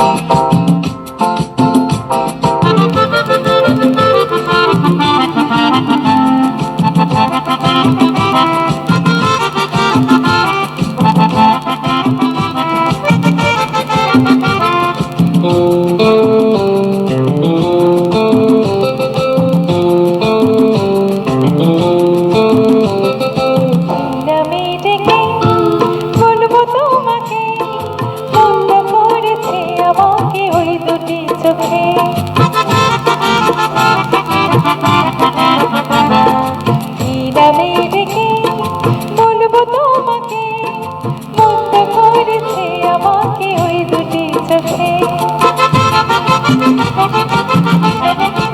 Thank you.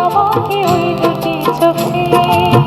আমাকে ওই দুটি চোখে।